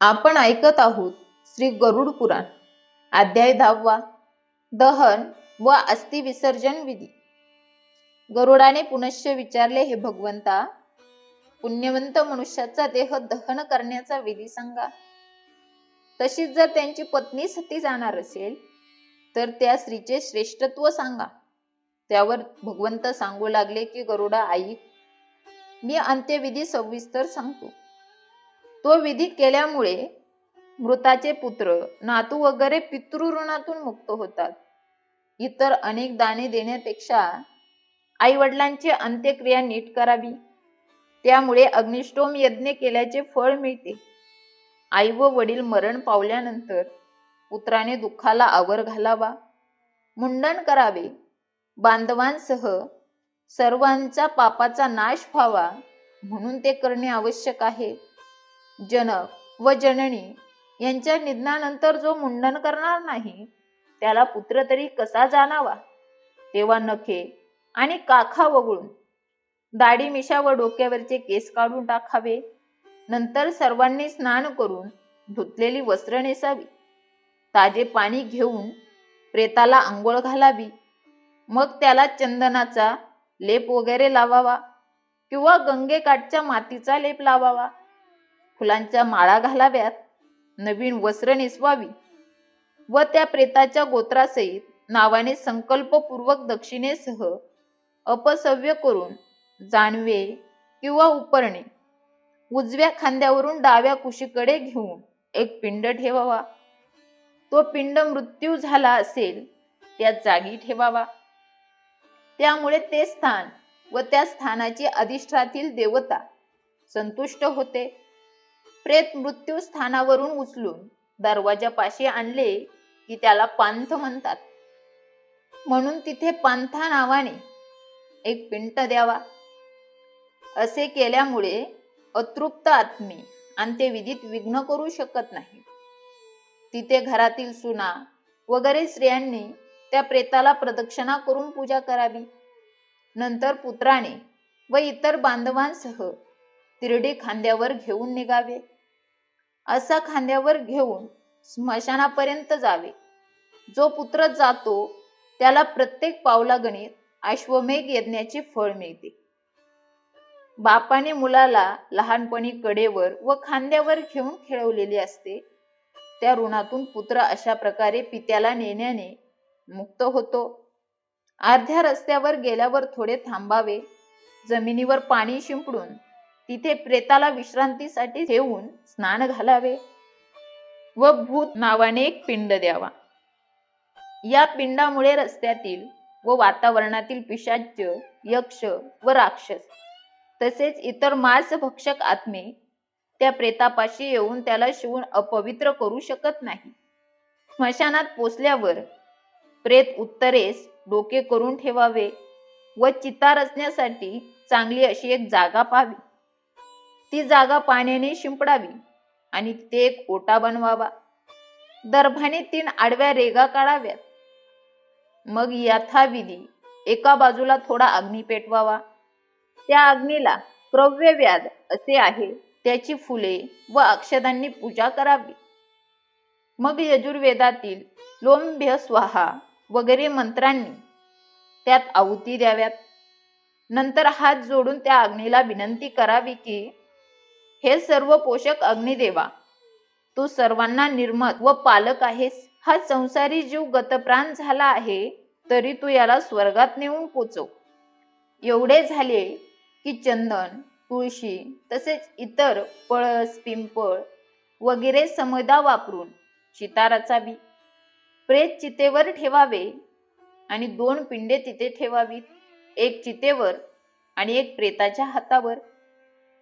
आपण ऐकत आहोत श्री गरुड पुराण. अध्याय दहावा. दहन व अस्थि विसर्जन विधी. गरुडाने पुनश्च विचारले हे भगवंता पुण्यवंत मनुष्याचा देह दहन करण्याचा विधी सांगा. तशीच जर त्यांची पत्नी सती जाणार असेल तर त्या स्त्रीचे श्रेष्ठत्व सांगा. त्यावर भगवंत सांगू लागले की गरुडा आई मी अंत्यविधी सविस्तर सांगतो. तो विधी केल्यामुळे मृताचे पुत्र नातू वगैरे पितृऋणातून मुक्त होतात. इतर अनेक दाने देण्यापेक्षा आई वडिलांची अंत्यक्रिया नीट करावी. त्यामुळे अग्निष्टोम यज्ञ केल्याचे फळ मिळते. आई व वडील मरण पावल्यानंतर पुत्राने दुःखाला आवर घालावा. मुंडन करावे. बांधवांसह सर्वांचा पापाचा नाश व्हावा म्हणून ते करणे आवश्यक आहे. जनक व जननी यांच्या निधनानंतर जो मुंडन करणार नाही त्याला पुत्र तरी कसा जाणावा? तेव्हा नखे आणि काखा वगळून दाढी मिशा व डोक्यावरचे केस काढून टाकावे. नंतर सर्वांनी स्नान करून धुतलेली वस्त्र नेसावी. ताजे पाणी घेऊन प्रेताला आंघोळ घालावी. मग त्याला चंदनाचा लेप वगैरे लावावा किंवा गंगेकाठच्या मातीचा लेप लावावा. फुलांच्या माळा घालाव्यात नवीन वस्त्र नेसवावी व त्या प्रेताच्या गोत्रासहित नावाने संकल्पपूर्वक दक्षिणेसह अपसव्य करून जानवे किंवा उपरणे उजव्या खांद्यावरून डाव्या कुशीकडे घेऊन एक पिंड ठेवावा. तो पिंड मृत्यू झाला असेल त्या जागी ठेवावा. त्यामुळे ते स्थान व त्या स्थानाची अधिष्ठातील देवता संतुष्ट होते. प्रेत मृत्यू स्थानावरून उचलून दरवाजापाशी आणले की त्याला पांथ म्हणतात. म्हणून तिथे पांथा नावाने एक पिंट द्यावा. असे केल्यामुळे अतृप्त आत्मी अंत्यविधीत विघ्न करू शकत नाही. तिथे घरातील सुना वगैरे स्त्रियांनी त्या प्रेताला प्रदक्षिणा करून पूजा करावी. नंतर पुत्राने व इतर बांधवांसह तिरडी खांद्यावर घेऊन निघावे. असा खांद्यावर घेऊन स्मशानापर्यंत जावे. जो पुत्र जातो त्याला प्रत्येक पावला गणित अश्वमेघ यज्ञाचे फळ मिळते. बापाने मुलाला लहानपणी कडेवर व खांद्यावर घेऊन खेळवलेले असते. त्या ऋणातून पुत्र अशा प्रकारे पित्याला नेण्याने मुक्त होतो. अर्ध्या रस्त्यावर गेल्यावर थोडे थांबावे. जमिनीवर पाणी शिंपडून तिथे प्रेताला विश्रांतीसाठी ठेवून स्नान घालावे व भूत नावाने एक पिंड द्यावा. या पिंडामुळे रस्त्यातील व वातावरणातील पिशाच्य यक्ष व राक्षस तसेच इतर मांसभक्षक आत्मे त्या प्रेतापाशी येऊन त्याला शिवून अपवित्र करू शकत नाही. स्मशानात पोचल्यावर प्रेत उत्तरेस डोके करून ठेवावे व चिता रचण्यासाठी चांगली अशी एक जागा पाहावी. ती जागा पाण्याने शिंपडावी आणि ते एक ओटा बनवावा. दर्भाने तीन आडव्या रेगा काढाव्यात. मग यथाविधी एका बाजूला थोडा अग्नी पेटवावा. त्या अग्नीला क्रव्य व्याध असे आहे त्याची फुले व अक्षदांनी पूजा करावी. मग यजुर्वेदातील लोंभ्य स्वाहा वगैरे मंत्रांनी त्यात आहुती द्याव्यात. नंतर हात जोडून त्या अग्नीला विनंती करावी की हे सर्व पोषक अग्निदेवा. तू सर्वांना निर्मत व पालक आहेस. हा संसारी जीव गतप्राण झाला आहे तरी तू याला स्वर्गात नेऊन पोचव. एवढे झाले की चंदन तुळशी तसेच इतर पळस पिंपळ वगैरे समदा वापरून चिता रचावी. प्रेत चितेवर ठेवावे आणि दोन पिंडे तिथे ठेवावीत. एक चितेवर आणि एक प्रेताच्या हातावर.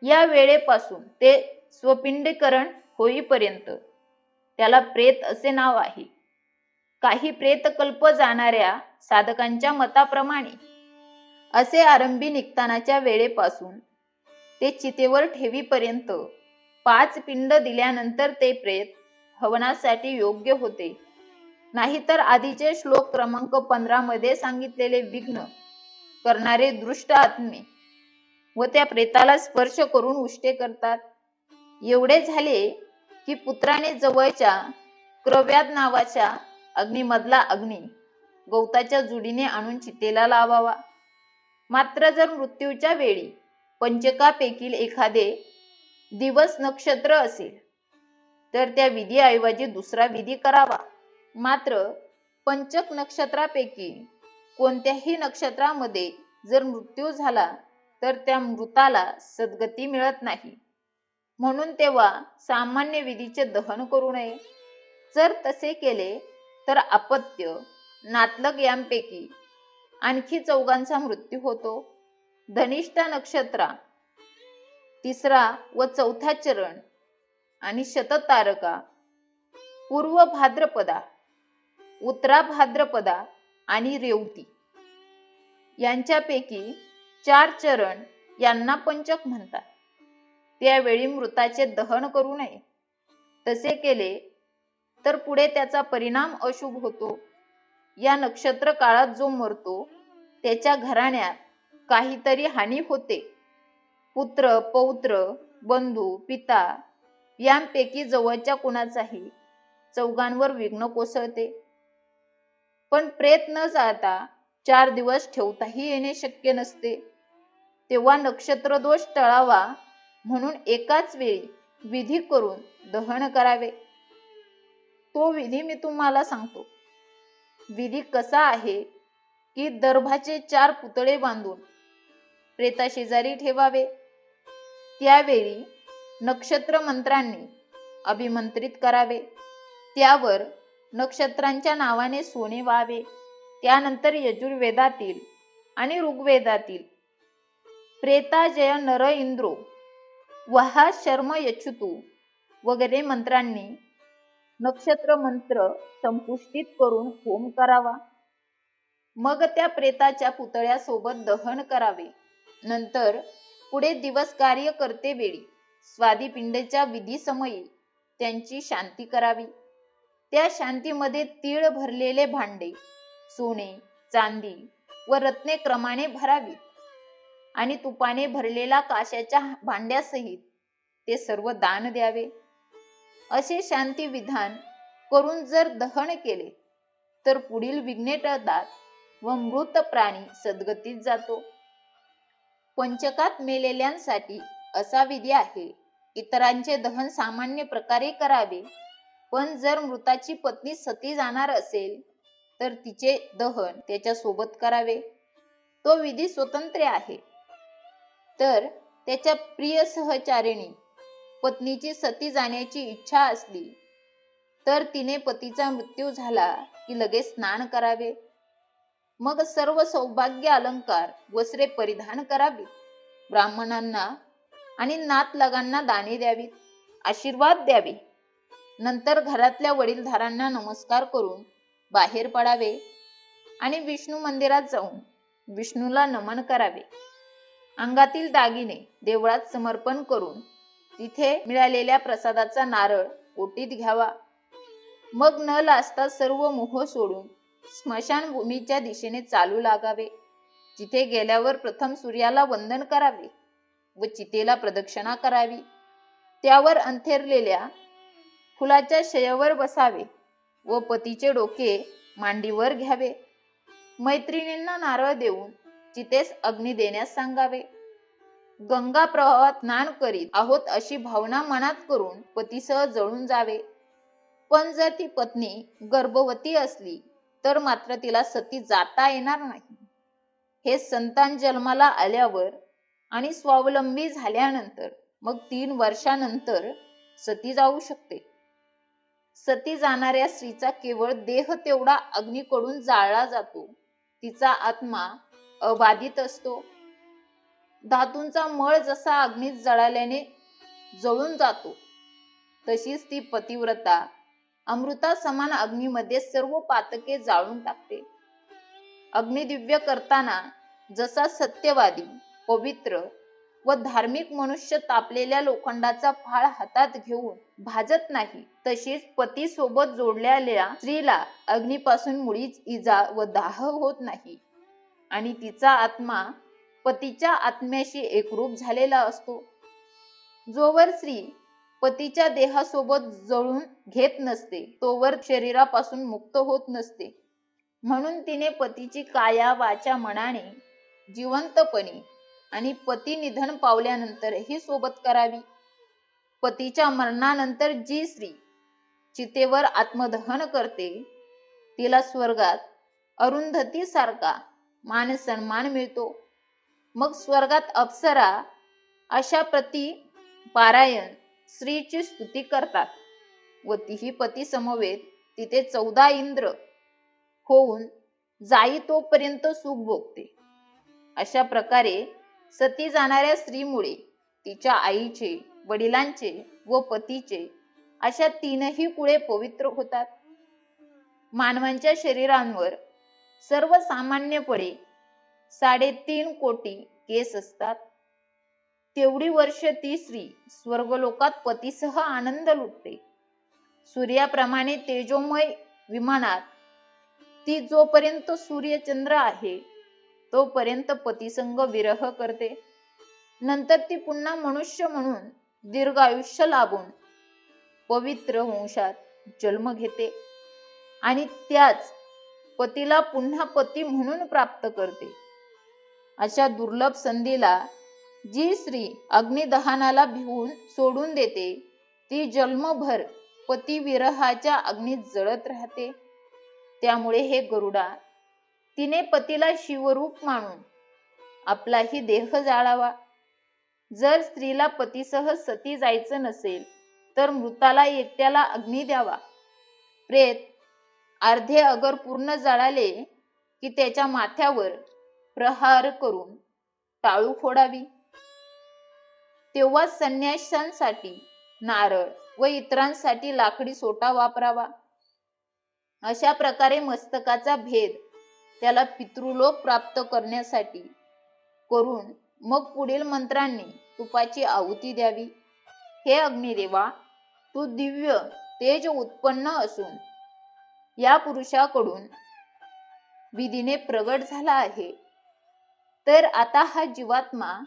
या वेळेपासून ते स्वपिंडीकरण होईपर्यंत त्याला प्रेत असे नाव आहे. काही प्रेतकल्प जाणाऱ्या साधकांच्या मताप्रमाणे असे आरंभी निघतानाच्या वेळेपासून ते चितेवर ठेवीपर्यंत पाच पिंड दिल्यानंतर ते प्रेत हवनासाठी योग्य होते. नाहीतर आधीचे श्लोक क्रमांक पंधरा मध्ये सांगितलेले विघ्न करणारे दृष्ट आत्मे व त्या प्रेताला स्पर्श करून उष्टे करतात. एवढे झाले की पुत्राने जवळच्या क्रव्याद नावाच्या अग्निमधला अग्नी गवताच्या जुडीने आणून चितेला लावावा. मात्र जर मृत्यूच्या वेळी पंचकापैकी एखादे दिवस नक्षत्र असेल तर त्या विधीऐवजी दुसरा विधी करावा. मात्र पंचक नक्षत्रापैकी कोणत्याही नक्षत्रामध्ये जर मृत्यू झाला तर त्या मृताला सद्गती मिळत नाही. म्हणून तेव्हा सामान्य विधीचे दहन करू नये. जर तसे केले तर अपत्य नातलग यांपैकी आणखी चौघांचा मृत्यू होतो. धनिष्ठा नक्षत्रा तिसरा व चौथा चरण आणि शततारका पूर्व भाद्रपदा उत्तरा भाद्रपदा आणि रेवती यांच्यापैकी चार चरण यांना पंचक म्हणतात. त्यावेळी मृताचे दहन करू नये. तसे केले तर पुढे त्याचा परिणाम अशुभ होतो. या नक्षत्र काळात जो मरतो त्याच्या घराण्यात काहीतरी हानी होते. पुत्र पौत्र बंधू पिता यांपैकी जवळच्या कुणाचाही चौघांवर विघ्न कोसळते. पण प्रेत न जाता चार दिवस ठेवताही येणे शक्य नसते. तेव्हा नक्षत्रदोष टळावा म्हणून एकाच वेळी विधी करून दहन करावे. तो विधी मी तुम्हाला सांगतो. विधी कसा आहे की दर्भाचे चार पुतळे बांधून प्रेताशेजारी ठेवावे. त्यावेळी नक्षत्र मंत्रांनी अभिमंत्रित करावे. त्यावर नक्षत्रांच्या नावाने सोने व्हावे. त्यानंतर यजुर्वेदातील आणि ऋग्वेदातील प्रेताजय नर इंद्रो. वहा शर्म यच्छुतू. वगैरे मंत्रांनी नक्षत्र मंत्र संपुष्टीत करून होम करावा. मग त्या प्रेताच्या पुतळ्यासोबत दहन करावे. नंतर पुढे दिवस कार्य करते वेळी स्वादिपिंडच्या विधीसमयी त्यांची शांती करावी. त्या शांतीमध्ये तीळ भरलेले भांडे सोने चांदी व रत्ने क्रमाने भरावीत. आणि तुपाने भरलेला काशाच्या भांड्यासहित ते सर्व दान द्यावे. असे शांती विधान करून जर दहन केले तर पुढील विघ्ने टळतात व मृत प्राणी सद्गतीत जातो. पंचकात मेलेल्यांसाठी असा विधी आहे इतरांचे दहन सामान्य प्रकारे करावे. पण जर मृताची पत्नी सती जाणार असेल तर तिचे दहन त्याच्या सोबत करावे. तो विधी स्वतंत्र आहे. तर त्याच्या प्रिय सहचारिणी पत्नीची सती जाण्याची इच्छा असली तर तिने पतीचा मृत्यू झाला की लगेच स्नान करावे. मग सर्व सौभाग्य अलंकार वस्त्रे परिधान करावी. ब्राह्मणांना आणि नातलगांना दाने द्यावीत आशीर्वाद द्यावे. नंतर घरातल्या वडीलधारांना नमस्कार करून बाहेर पडावे आणि विष्णू मंदिरात जाऊन विष्णूला नमन करावे. अंगातील दागिने देवळात समर्पण करून तिथे मिळालेल्या प्रसादाचा नारळ ओटीत घ्यावा. मग न लाजता सर्व मोह सोडून स्मशानभूमीच्या दिशेने चालू लागावे. जिथे गेल्यावर प्रथम सूर्याला वंदन करावे व चितेला प्रदक्षिणा करावी. त्यावर अंथेरलेल्या फुलाच्या शयावर बसावे व पतीचे डोके मांडीवर घ्यावे. मैत्रिणींना नारळ देऊन चितेस अग्नी देण्यास सांगावे. गंगा प्रवाहात स्नान करीत आहोत अशी भावना मनात करून पतीसह जळून जावे. पण जर ती पत्नी गर्भवती असली तर मात्र तिला सती जाता येणार नाही. हे संतान जन्माला आल्यावर आणि स्वावलंबी झाल्यानंतर मग तीन वर्षानंतर सती जाऊ शकते. सती जाणाऱ्या स्त्रीचा केवळ देह तेवढा अग्नीकडून जाळला जातो. तिचा आत्मा बाधित असतो. धातूंचा मळ जसा अग्नीत जळाल्याने जळून जातो तशीच ती पतिव्रता अमृता समान अग्नीमध्ये सर्व पातके जाळून टाकते. अग्निदिव्य करताना जसा सत्यवादी पवित्र व धार्मिक मनुष्य तापलेल्या लोखंडाचा फाळ हातात घेऊन भाजत नाही तशीच पती सोबत जोडलेल्या स्त्रीला अग्नीपासून मुळीच इजा व दाह होत नाही. आणि तिचा आत्मा पतीच्या आत्म्याशी एकरूप झालेला असतो. जोवर स्त्री पतीच्या देहासोबत जळून घेत नसते तोवर शरीरापासून मुक्त होत नसते. म्हणून तिने पतीची काया वाचा मनाने जिवंतपणे आणि पती निधन पावल्यानंतरही सोबत करावी. पतीच्या मरणानंतर जी स्त्री चितेवर आत्मदहन करते तिला स्वर्गात अरुंधती सारखा मान सन्मान मिळतो. मग स्वर्गात अप्सरा अशा प्रती पारायण स्त्रीची स्तुती करतात. व तीही पती समवेत तिथे चौदा इंद्र होऊन जाई तोपर्यंत सुख भोगते. अशा प्रकारे सती जाणाऱ्या स्त्रीमुळे तिच्या आईचे वडिलांचे व पतीचे अशा तीनही कुळे पवित्र होतात. मानवांच्या शरीरांवर सर्वसामान्यपणे साडेतीन कोटी केस असतात. तेवढी वर्ष ती स्त्री स्वर्गलोकात पतीसह आनंद लुटते. सूर्याप्रमाणे तेजोमय विमानात ती जोपर्यंत सूर्यचंद्र आहे तोपर्यंत पतीसंग विरह करते. नंतर ती पुन्हा मनुष्य म्हणून दीर्घ आयुष्य लाभून पवित्र वंशात जन्म घेते. आणि त्याच पतीला पुन्हा पती म्हणून प्राप्त करते. अशा दुर्लभ संधीला जी स्त्री अग्निदहनाला भिवून सोडून देते ती जन्मभर पती विरहाच्या अग्नीत जळत राहते. त्यामुळे हे गरुडा तिने पतीला शिवरूप मानून आपलाही देह जाळावा. जर स्त्रीला पतीसह सती जायचं नसेल तर मृताला एकट्याला अग्नी द्यावा. प्रेत अर्धे अगर पूर्ण जळाले की त्याच्या माथ्यावर प्रहार करून टाळू फोडावी. तेव्हा संन्याशांसाठी नारळ व इतरांसाठी लाकडी सोटा वापरावा. अशा प्रकारे मस्तकाचा भेद त्याला पितृलोक प्राप्त करण्यासाठी करून मग पुढील मंत्रांनी तुपाची आहुती द्यावी. हे अग्निदेवा तू दिव्य तेज उत्पन्न असून या पुरुषाकडून विधीने प्रगट झाला आहे. तर आता हा जीवात्मा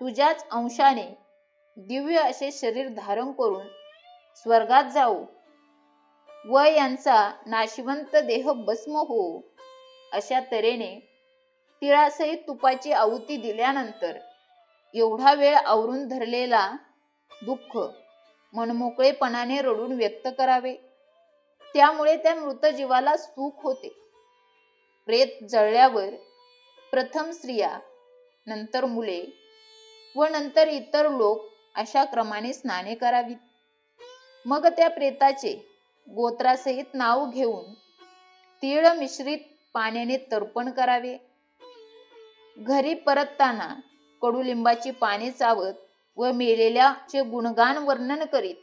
तुझ्याच अंशाने दिव्य असे शरीर धारण करून स्वर्गात जाऊ. व यांचा नाशिवंत देह भस्म हो. अशा तऱ्हेने तिळासहित तुपाची आहुती दिल्यानंतर एवढा वेळ आवरून धरलेला दुःख मनमोकळेपणाने रडून व्यक्त करावे. त्यामुळे त्या मृत जीवाला सुख होते. प्रेत जळल्यावर प्रथम स्त्रिया नंतर मुले व नंतर इतर लोक अशा क्रमाने स्नाने करावीत. मग त्या प्रेताचे गोत्रासहित नाव घेऊन तीळ मिश्रित पाण्याने तर्पण करावे. घरी परतताना कडुलिंबाची पाने चावत व मेलेल्याचे गुणगान वर्णन करीत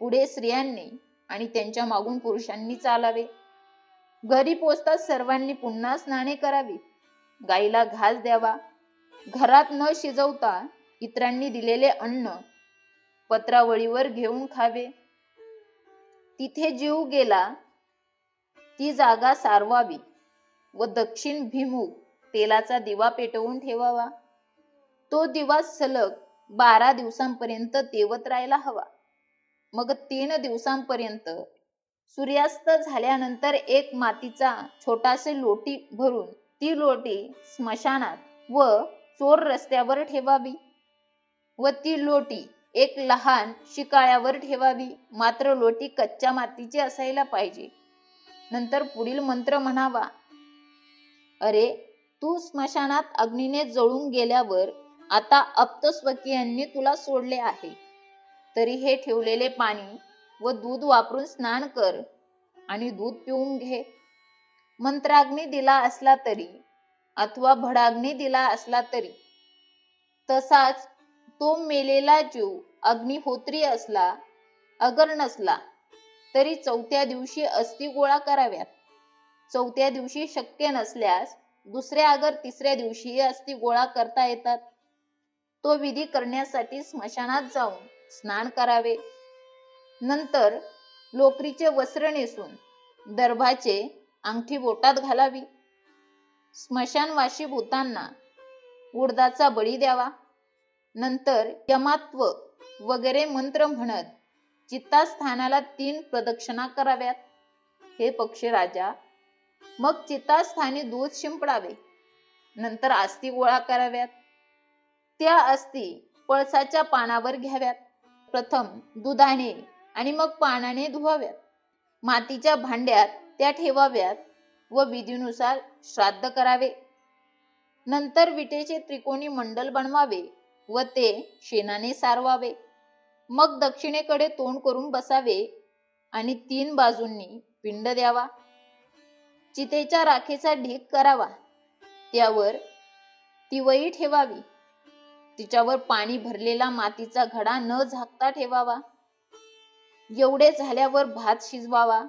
पुढे स्त्रियांनी आणि त्यांच्या मागून पुरुषांनी चालावे. घरी पोचताच सर्वांनी पुन्हा स्नाने करावी. गाईला घास द्यावा. घरात न शिजवता इतरांनी दिलेले अन्न पत्रावळीवर घेऊन खावे. तिथे जीव गेला ती जागा सारवावी व दक्षिण भिमुख तेलाचा दिवा पेटवून ठेवावा. तो दिवा सलग बारा दिवसांपर्यंत तेवत राहायला हवा. मग तीन दिवसांपर्यंत सूर्यास्त झाल्यानंतर एक मातीचा छोटासे लोटी भरून ती लोटी स्मशानात व चोर रस्त्यावर ठेवावी व ती लोटी एक लहान शिकाळ्यावर ठेवावी. मात्र लोटी कच्च्या मातीची असायला पाहिजे. नंतर पुढील मंत्र म्हणावा अरे तू स्मशानात अग्नीने जळून गेल्यावर आता अप्तस्वकीयांनी तुला सोडले आहे. तरी हे ठेवलेले पाणी व दूध वापरून स्नान कर आणि दूध पिऊन घे. मंत्राग्नी दिला असला तरी अथवा भडाग्नी दिला असला तरी तसाच तो मेलेला जीव अग्निहोत्री असला अगर नसला तरी चौथ्या दिवशी अस्थि गोळा कराव्यात. चौथ्या दिवशी शक्य नसल्यास दुसऱ्या अगर तिसऱ्या दिवशी अस्थि गोळा करता येतात. तो विधी करण्यासाठी स्मशानात जाऊन स्नान करावे. नंतर लोकरीचे वस्त्र नेसून दर्भाचे अंगठी बोटात घालावी. स्मशानवाशी भूतांना उडदाचा बळी द्यावा. नंतर यमात्व वगैरे मंत्र म्हणत चित्तास्थानाला तीन प्रदक्षिणा कराव्यात. हे पक्षी राजा मग चित्तास्थानी दूध शिंपडावे. नंतर आस्ती गोळा कराव्यात. त्या अस्थी पळसाच्या पानावर घ्याव्यात. प्रथम दुधाने आणि मग पानाने धुवाव्यात. मातीच्या भांड्यात त्या ठेवाव्यात व विधीनुसार श्राद्ध करावे. नंतर विटेचे त्रिकोणी मंडल बनवावे व ते शेणाने सारवावे. मग दक्षिणेकडे तोंड करून बसावे आणि तीन बाजूंनी पिंड द्यावा. चितेच्या राखेचा ढीक करावा. त्यावर तिवई ठेवावी. तिच्यावर पाणी भरलेला मातीचा घडा न झाकता ठेवावा. एवढे झाल्यावर भात शिजवावा.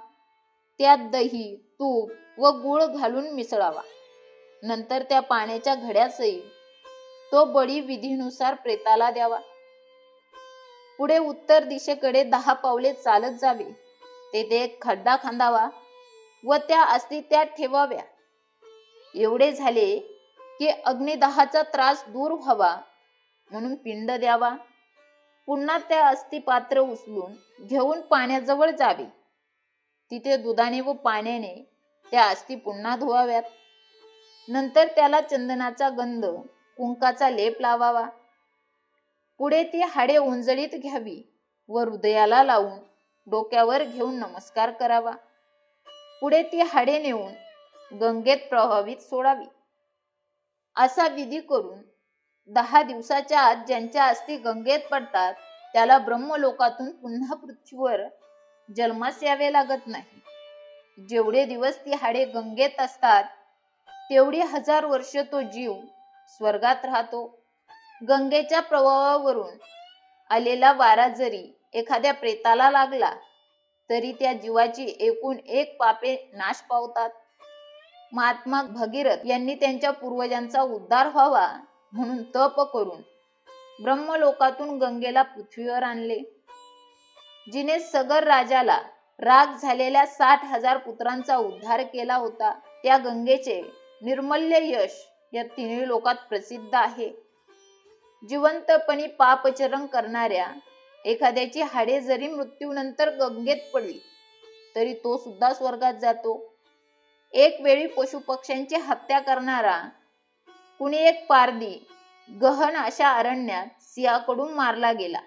त्यात दही तूप व गुळ घालून मिसळावा. नंतर त्या पाण्याच्या घड्यासही तो बळी विधीनुसार प्रेताला द्यावा. पुढे उत्तर दिशेकडे दहा पावले चालत जावे. तेथे एक खड्डा खांदावा व त्या अस्थी त्यात ठेवाव्या. एवढे झाले की अग्निदाहाचा त्रास दूर व्हावा. म्हणून पिंड द्यावा. पुन्हा त्या अस्थिपात्र उचलून घेऊन पाण्याजवळ जावे. तिथे दुधाने व पाण्याने त्या अस्थि पुन्हा धुवाव्यात. नंतर त्याला चंदनाचा गंध कुंकाचा लेप लावावा. पुढे ती हाडे उंजळीत घ्यावी व हृदयाला लावून डोक्यावर घेऊन नमस्कार करावा. पुढे ती हाडे नेऊन गंगेत प्रभावित सोडावी. असा विधी करून दहा दिवसाच्या आत ज्यांच्या अस्थि गंगेत पडतात त्याला ब्रह्मलोकातून पुन्हा पृथ्वीवर जन्मास यावे लागत नाही. जेवढे दिवस ती हाडे गंगेत असतात तेवढी हजार वर्ष तो जीव स्वर्गात राहतो. गंगेच्या प्रवाहावरून आलेला वारा जरी एखाद्या प्रेताला लागला तरी त्या जीवाची एकूण एक पापे नाश पावतात. महात्मा भगीरथ यांनी त्यांच्या पूर्वजांचा उद्धार व्हावा म्हणून तप करून ब्रह्मलोकातून गंगेला पृथ्वीवर आणले. जिने सगर राजाला राग झालेल्या साठ हजार पुत्रांचा उद्धार केला होता त्या गंगेचे निर्मल्य यश या तिन्ही लोकात प्रसिद्ध आहे. जिवंतपणी पापचरण करणाऱ्या एखाद्याची हाडे जरी मृत्यूनंतर गंगेत पडली तरी तो सुद्धा स्वर्गात जातो. एक वेळी पशुपक्ष्यांची हत्या करणारा कुणी एक पारदी गहन अशा अरण्यात सिंहाकडून मारला गेला.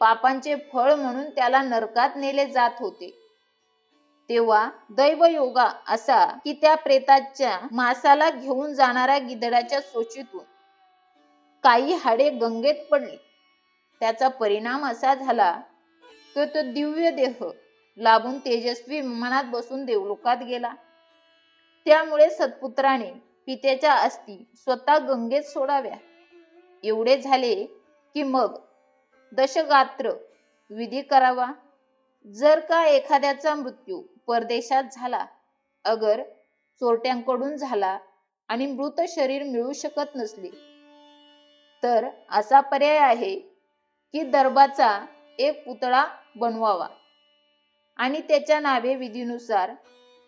पापांचे फळ म्हणून त्याला नरकात नेले जात होते. तेव्हा दैव योगा असा की त्या प्रेताच्या मासाला घेऊन जाणाऱ्या गिधडाच्या सोचीतून काही हाडे गंगेत पडली. त्याचा परिणाम असा झाला की तो दिव्य देह लाभून तेजस्वी विमानात बसून देवलोकात गेला. त्यामुळे सत्पुत्राने पित्याच्या अस्थी स्वतः गंगेत सोडाव्या. एवढे झाले की मग दशगात्र विधी करावा. जर का एखाद्याचा मृत्यू परदेशात झाला अगर चोरट्यांकडून झाला आणि मृत शरीर मिळू शकत नसले तर असा पर्याय आहे की दर्बाचा एक पुतळा बनवावा आणि त्याच्या नावे विधीनुसार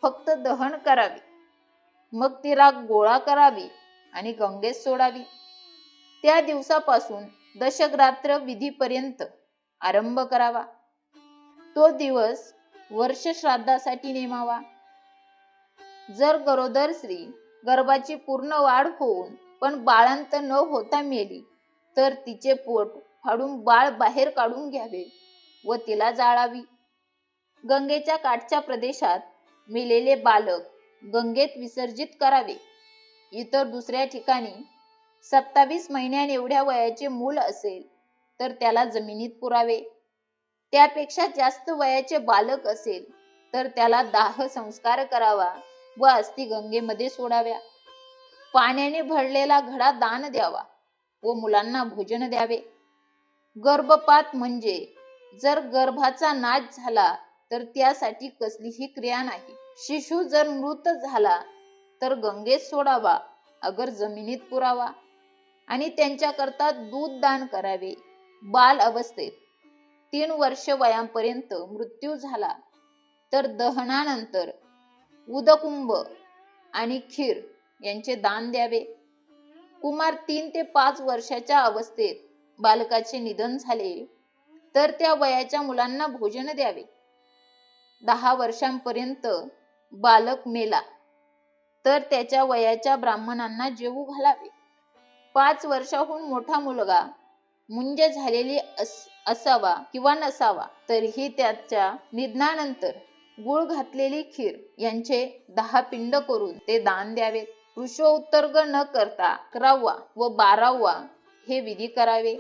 फक्त दहन करावे. मग ती राख गोळा करावी आणि गंगेत सोडावी. त्या दिवसापासून दशग्रात्र विधीपर्यंत आरंभ करावा. तो दिवस वर्ष श्राद्धासाठी नेमावा. जर गरोदर स्त्री गर्भाची पूर्ण वाढ होऊन पण बाळांत न होता मेली तर तिचे पोट फाडून बाळ बाहेर काढून घ्यावे व तिला जाळावी. गंगेच्या काठच्या प्रदेशात मेलेले बालक गंगेत विसर्जित करावे. इतर दुसऱ्या ठिकाणी सत्तावीस महिन्याने एवढ्या वयाचे मूल असेल तर त्याला जमिनीत पुरावे. त्यापेक्षा जास्त वयाचे बालक असेल तर त्याला दाह संस्कार करावा व अस्थि गंगेमध्ये सोडाव्या. पाण्याने भरलेला घडा दान द्यावा व मुलांना भोजन द्यावे. गर्भपात म्हणजे जर गर्भाचा नाश झाला तर त्यासाठी कसलीही क्रिया नाही. शिशु जर मृत झाला तर गंगेत सोडावा अगर जमिनीत पुरावा. आणि त्यांच्याकरता दूध दान करावे. बाल अवस्थेत तीन वर्ष वयांपर्यंत मृत्यू झाला. तर दहनानंतर उदकुंभ आणि खीर यांचे दान द्यावे. कुमार तीन ते पाच वर्षाच्या अवस्थेत बालकाचे निधन झाले तर त्या वयाच्या मुलांना भोजन द्यावे. दहा वर्षांपर्यंत बालक मेला. तर त्याच्या वयाच्या ब्राह्मणांना जेवू घालावे. पाच वर्षाहून मोठा मुलगा मुंज झालेली अस असावा किंवा नसावा तरीही त्याच्या निधनानंतर गुळ घातलेली खीर यांचे दहा पिंड करून ते दान द्यावेत पुरुषोत्तर्ग न करता अकरावा व बारावा हे विधी करावे.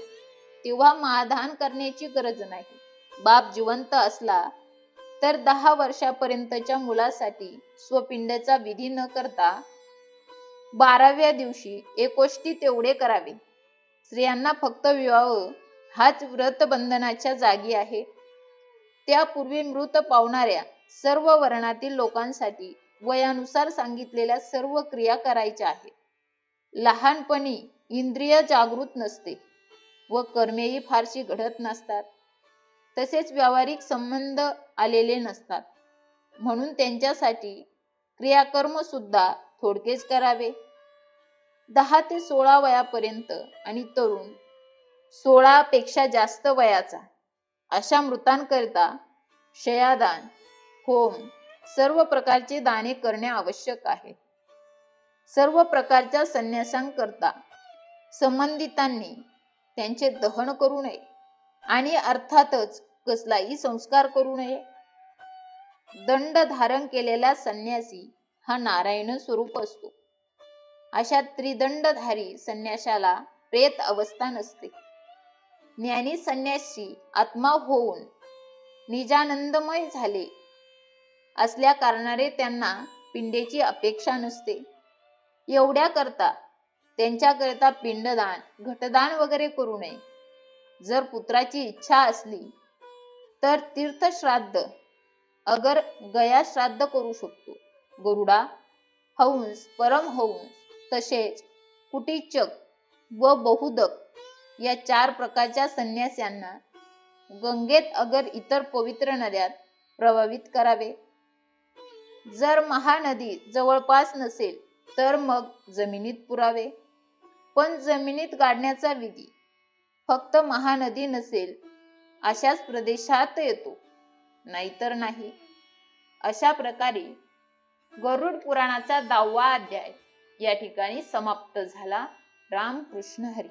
तेव्हा माधान करण्याची गरज नाही. बाप जिवंत असला तर दहा वर्षापर्यंतच्या मुलासाठी स्वपिंडाचा विधी न करता बाराव्या दिवशी एकोष्टी तेवढे करावे. स्त्रियांना फक्त विवाह हाच व्रतबंधनाच्या जागी आहे. त्यापूर्वी मृत पावणाऱ्या सर्व वर्णातील लोकांसाठी वयानुसार सांगितलेल्या सर्व क्रिया करायच्या आहेत. लहानपणी इंद्रिय जागृत नसते व कर्मेही फारशी घडत नसतात. तसेच व्यावहारिक संबंध आलेले नसतात. म्हणून त्यांच्यासाठी क्रियाकर्म सुद्धा थोडकेच करावे. दहा ते सोळा वयापर्यंत आणि तरुण सोळा पेक्षा जास्त वयाचा अशा मृतांकरिता शयादान होम सर्व प्रकारचे दाने करणे आवश्यक आहे. सर्व प्रकारच्या संन्यासांकरता संबंधितांनी त्यांचे दहन करू नये. आणि अर्थातच कसलाही संस्कार करू नये. दंड धारण केलेला संन्यासी हा नारायण स्वरूप असतो. अशा त्रिदंडधारी संन्याशाला प्रेत अवस्था नसते. ज्ञानी संन्यासी आत्मा होऊन निजानंदमय झाले असल्या कारणाने त्यांना पिंडेची अपेक्षा नसते. एवढ्या करता त्यांच्याकरिता पिंडदान घटदान वगैरे करू नये. जर पुत्राची इच्छा असली तर तीर्थश्राद्ध अगर गया श्राद्ध करू शकतो. गरुडा हंस परमहंस तसेच कुटीचक व बहुदक या चार प्रकारच्या संन्यास्यांना गंगेत अगर इतर पवित्र नद्यात प्रभावित करावे. जर महानदी जवळपास नसेल तर मग जमिनीत पुरावे. पण जमिनीत गाडण्याचा विधी फक्त महानदी नसेल अशाच प्रदेशात येतो. नाहीतर नाही. अशा प्रकारे गरुड पुराणाचा दहावा अध्याय या ठिकाणी समाप्त झाला. रामकृष्ण हरी.